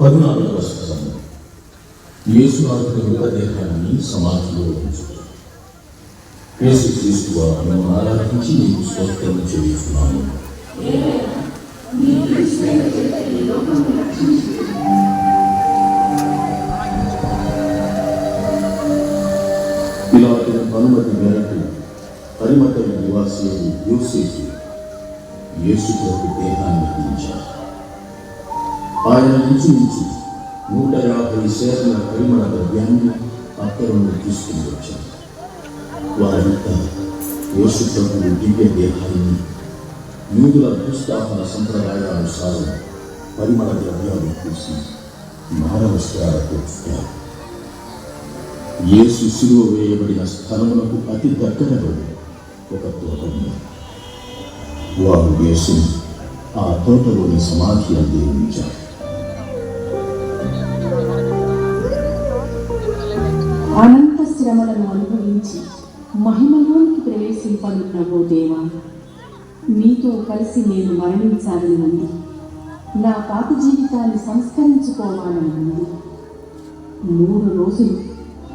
పద్నాలుగు వస్త్రం యేసునాథుని మృతదేహాన్ని సమాధిలో ఉంచుతాం యేసు క్రీస్తు వారిని ఆరాధించి నీకు స్వస్థం చేస్తున్నాను ఇలాంటి అనుమతి మేరకు పరిమత నివాసి యోసేపు యేసు ప్రభు దేహాన్ని ఆయన నుంచి నుంచి నూట యాభై సేకరణ పరిమళ ద్రవ్యాన్ని అత్తరును తీసుకుని వచ్చారు. వారంతా యేసు ప్రభు దివ్య దేహాన్ని యూదుల భూస్థాపన సంప్రదాయానుసారం పరిమళ ద్రవ్యాలు పూసి మానవస్త్రాలతో చుట్టారు యేసు శిలువ వేయబడిన స్థలమునకు అతి దగ్గరలో ఒక తోట ఉంది. వారు యేసుని ఆ తోటలోని సమాధి అందించారు శ్రమలను అనుభవించి మహిమలోనికి ప్రవేశింపను ఓ దేవా. మీతో కలిసి నేను మరణించాలని ఉంది. నా పాత జీవితాన్ని సంస్కరించుకోవాలని ఉంది. మూడు రోజులు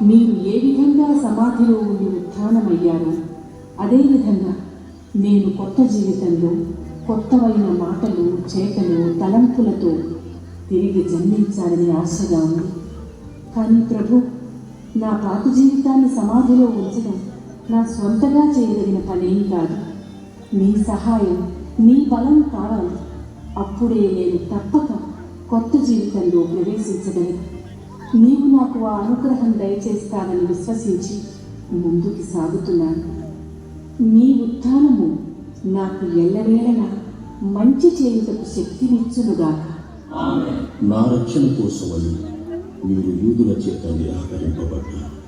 మీరు ఏ విధంగా సమాధిలో ఉండి ఉత్థానమయ్యారో అదేవిధంగా నేను కొత్త జీవితంలో కొత్తవైన మాటలు చేతలు తలంపులతో తిరిగి జన్మించాలని ఆశగా ఉంది. కానీ ప్రభు నా పాత జీవితాన్ని సమాధిలో ఉంచడం నా స్వంతగా చేయదగిన పనేం కాదు. నీ సహాయం నీ బలం కావాలి. అప్పుడే నేను తప్పక కొత్త జీవితంలో ప్రవేశించగలను. నీవు నాకు ఆ అనుగ్రహం దయచేస్తానని విశ్వసించి ముందుకు సాగుతున్నాను. నీ ఉత్థానము నాకు ఎల్లవేళలా మంచి చేయుటకు శక్తినిచ్చునుగాక. నా రక్షణ కోసమని మీరు యూదుల చేత నిరాకరింపబడ్డారు